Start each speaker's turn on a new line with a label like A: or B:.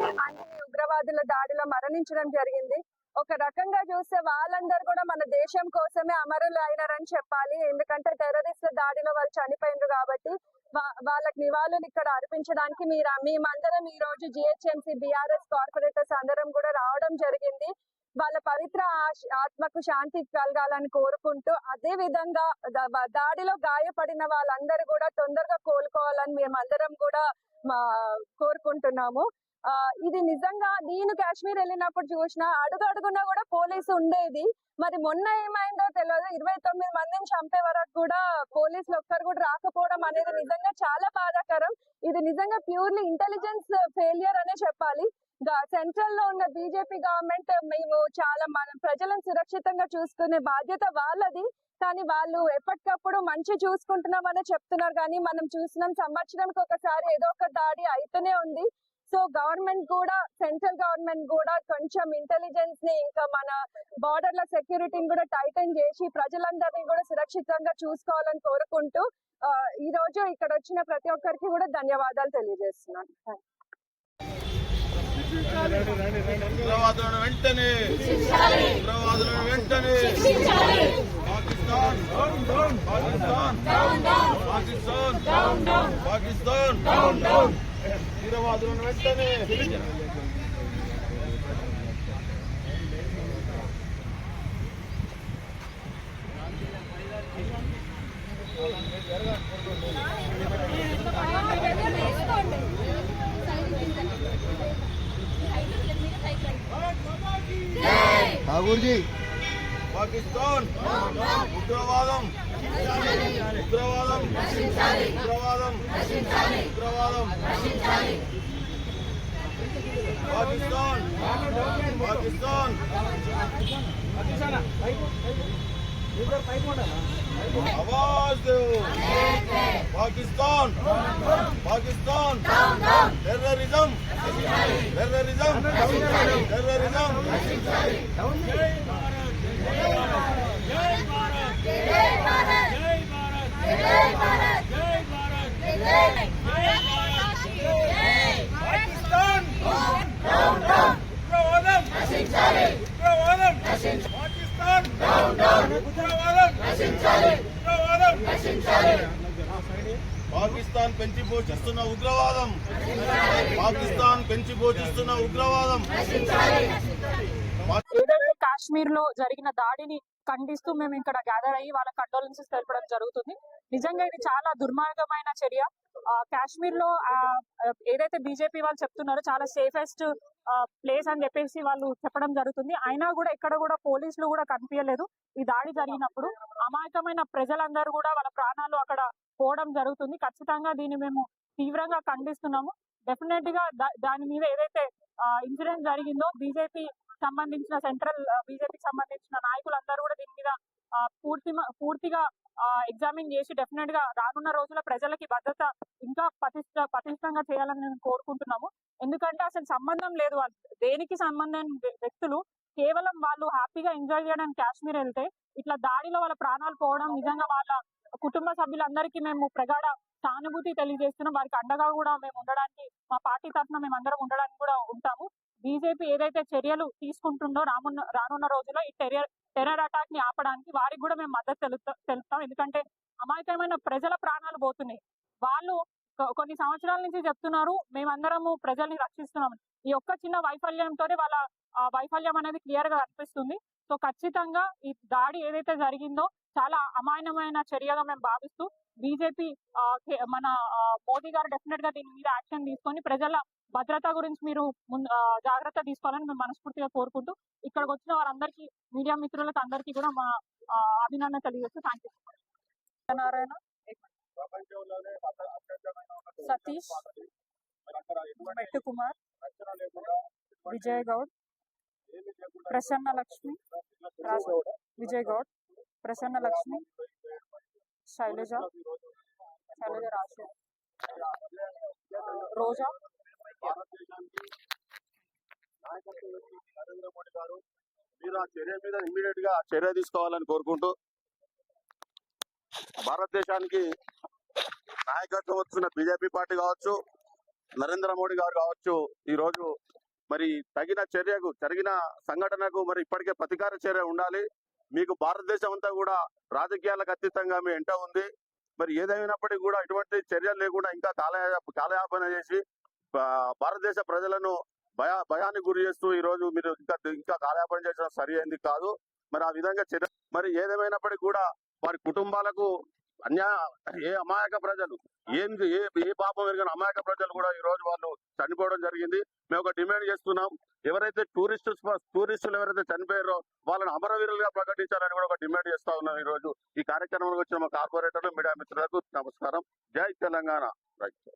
A: అన్ని ఉగ్రవాదుల దాడిలో మరణించడం జరిగింది. ఒక రకంగా చూస్తే వాళ్ళందరూ కూడా మన దేశం కోసమే అమరులు అయినారని చెప్పాలి. ఎందుకంటే టెర్రరిస్ట్ దాడిలో వాళ్ళు చనిపోయినారు కాబట్టి వా- వాళ్ళకి నివాళులు ఇక్కడ అర్పించడానికి మీరు మేమందరం ఈ రోజు జిహెచ్ఎంసీ బిఆర్ఎస్ కార్పొరేటర్స్ అందరం కూడా రావడం జరిగింది. వాళ్ళ పవిత్ర ఆత్మకు శాంతి కలగాలని కోరుకుంటూ అదే విధంగా దాడిలో గాయపడిన వాళ్ళందరూ కూడా తొందరగా కోలుకోవాలని మేమందరం కూడా మా కోరుకుంటున్నాము. ఇది నిజంగా నేను కాశ్మీర్ వెళ్ళినప్పుడు చూసిన అడుగు అడుగునా కూడా పోలీసు ఉండేది. మరి మొన్న ఏమైందో తెలియదు ఇరవై తొమ్మిది మందిని చంపే వరకు కూడా పోలీసులు ఒక్కరు కూడా రాకపోవడం అనేది నిజంగా చాలా బాధాకరం. ఇది నిజంగా ప్యూర్లీ ఇంటెలిజెన్స్ ఫెయిలియర్ అనే చెప్పాలి. సెంట్రల్లో ఉన్న బీజేపీ గవర్నమెంట్ మేము చాలా మన ప్రజలను సురక్షితంగా చూసుకునే బాధ్యత వాళ్ళది. కానీ వాళ్ళు ఎప్పటికప్పుడు మంచి చూసుకుంటున్నామని చెప్తున్నారు. కానీ మనం చూసినాం సంవత్సరానికి ఒకసారి ఏదో ఒక దాడి అయితేనే ఉంది. సో గవర్నమెంట్ కూడా సెంట్రల్ గవర్నమెంట్ కూడా కొంచెం ఇంటెలిజెన్స్ని ఇంకా మన బార్డర్ల సెక్యూరిటీని కూడా టైటన్ చేసి ప్రజలందరినీ కూడా సురక్షితంగా చూసుకోవాలని కోరుకుంటూ ఈ రోజు ఇక్కడ వచ్చిన ప్రతి ఒక్కరికి కూడా ధన్యవాదాలు తెలియజేస్తున్నాను.
B: ఉగ్రవాదులను వెంటనే ఉగ్రవాదులను వెంటనే పాకిస్తాన్. పాకిస్తాన్. పాకిస్తాన్ పాకిస్తాన్ ఉగ్రవాదులను వెంటనే
C: ఠాగూర్ जी।
B: పాకిస్తాన్ ఉగ్రవాదం ఉగ్రవాదం ఉగ్రవాదం ఉగ్రవాదం పాకిస్తాన్ పాకిస్తాన్ आवाज दो Pakistan Pakistan terrorism terrorism terrorism Pakistan పెంచి పోషిస్తున్న ఉగ్రవాదం. పాకిస్తాన్ పెంచి పోషిస్తున్న ఉగ్రవాదం.
D: కాశ్మీర్లో జరిగిన దాడిని ఖండిస్తూ మేము ఇక్కడ గ్యాదర్ అయ్యి వాళ్ళ కండోలెన్సెస్ తెలపడం జరుగుతుంది. నిజంగా ఇది చాలా దుర్మార్గమైన చర్య. కాశ్మీర్లో ఏదైతే బీజేపీ వాళ్ళు చెప్తున్నారో చాలా సేఫెస్ట్ ప్లేస్ అని చెప్పేసి వాళ్ళు చెప్పడం జరుగుతుంది. అయినా కూడా ఎక్కడ కూడా పోలీసులు కూడా కనిపించలేదు ఈ దాడి జరిగినప్పుడు. అమాయకమైన ప్రజలందరూ కూడా వాళ్ళ ప్రాణాలు అక్కడ పోవడం జరుగుతుంది. ఖచ్చితంగా దీన్ని మేము తీవ్రంగా ఖండిస్తున్నాము. డెఫినెట్గా దా- దాని మీద ఏదైతే ఇన్సిడెంట్ జరిగిందో బీజేపీ సంబంధించిన సెంట్రల్ బీజేపీకి సంబంధించిన నాయకులందరూ కూడా దీని మీద ఆ, పూర్తి పూర్తిగా ఎగ్జామిన్ చేసి డెఫినెట్గా రానున్న రోజుల ప్రజలకి భద్రత ఇంకా పటిష్ట పటిష్టంగా చేయాలని నేను కోరుకుంటున్నాము. ఎందుకంటే అసలు సంబంధం లేదు దేనికి సంబంధం వ్యక్తులు కేవలం వాళ్ళు హ్యాపీగా ఎంజాయ్ చేయడానికి కాశ్మీర్ వెళ్తే ఇట్లా దాడిలో వాళ్ళ ప్రాణాలు పోవడం నిజంగా వాళ్ళ కుటుంబ సభ్యులందరికీ మేము ప్రగాఢ సానుభూతి తెలియజేస్తున్నాం. వారికి అండగా కూడా మేము ఉండడానికి మా పార్టీ తరఫున మేము అందరం ఉండడానికి కూడా బీజేపీ ఏదైతే చర్యలు తీసుకుంటుందో రానున్న రానున్న రోజుల్లో ఈ టెర్రర్ టెర్రర్ అటాక్ని ఆపడానికి వారికి కూడా మేము మద్దతు తెలుపుతాం ఎందుకంటే అమాయకమైన ప్రజల ప్రాణాలు పోతున్నాయి. వాళ్ళు కొన్ని సంవత్సరాల నుంచి చెప్తున్నారు మేమందరము ప్రజల్ని రక్షిస్తున్నాం ఈ ఒక్క చిన్న వైఫల్యంతో వాళ్ళ వైఫల్యం అనేది క్లియర్గా కనిపిస్తుంది. సో ఖచ్చితంగా ఈ దాడి ఏదైతే జరిగిందో చాలా అమాయనమైన చర్యగా మేము భావిస్తూ బీజేపీ మన మోదీ గారు డెఫినెట్గా దీని మీద యాక్షన్ తీసుకొని ప్రజల భద్రత గురించి మీరు ముందు జాగ్రత్త తీసుకోవాలని మేము మనస్ఫూర్తిగా కోరుకుంటూ ఇక్కడికి వచ్చిన వారందరికీ మీడియా మిత్రులకు అందరికీ కూడా మా అభినందన తెలియజేస్తూ థ్యాంక్ యూ సతీష్. మెట్టు కుమార్. విజయ్ గౌడ్. ప్రసన్న లక్ష్మి. విజయ్ గౌడ్. ప్రసన్న లక్ష్మి. శైలజ. శైలజ రాశి. రోజా.
B: నరేంద్ర మోడీ గారు మీరు ఆ చర్య మీద ఇమ్మీడియట్గా చర్య తీసుకోవాలని కోరుకుంటూ భారతదేశానికి నాయకత్వం వస్తున్న బీజేపీ పార్టీ కావచ్చు నరేంద్ర మోడీ గారు కావచ్చు ఈ రోజు మరి తగిన చర్యకు జరిగిన సంఘటనకు మరి ఇప్పటికే ప్రతీకార చర్య ఉండాలి. మీకు భారతదేశం అంతా కూడా రాజకీయాలకు అతీతంగా మీ ఎంట ఉంది. మరి ఏదైనప్పటికీ కూడా ఇటువంటి చర్యలు లేకుండా ఇంకా కాలయా కాలయాపన చేసి భారతదేశ ప్రజలను భయ భయానికి గురి చేస్తూ ఈ రోజు మీరు ఇంకా ఇంకా కాలయాపన చేసిన సరి అయింది కాదు. మరి ఆ విధంగా చర్య మరి ఏదేమైనప్పటికీ కూడా వారి కుటుంబాలకు అన్యా ఏ అమాయక ప్రజలు ఏం ఏ ఏ పాపం ఎరిగిన అమాయక ప్రజలు కూడా ఈ రోజు వాళ్ళు చనిపోవడం జరిగింది. మేము ఒక డిమాండ్ చేస్తున్నాం. ఎవరైతే టూరిస్ట్ టూరిస్టులు ఎవరైతే చనిపోయారో వాళ్ళని అమరవీరులుగా ప్రకటించాలని కూడా ఒక డిమాండ్ చేస్తా ఉన్నాం ఈ రోజు. ఈ కార్యక్రమంలో వచ్చిన మా కార్పొరేటర్లు మీడియా మిత్రులకు నమస్కారం. జై తెలంగాణ. రైట్.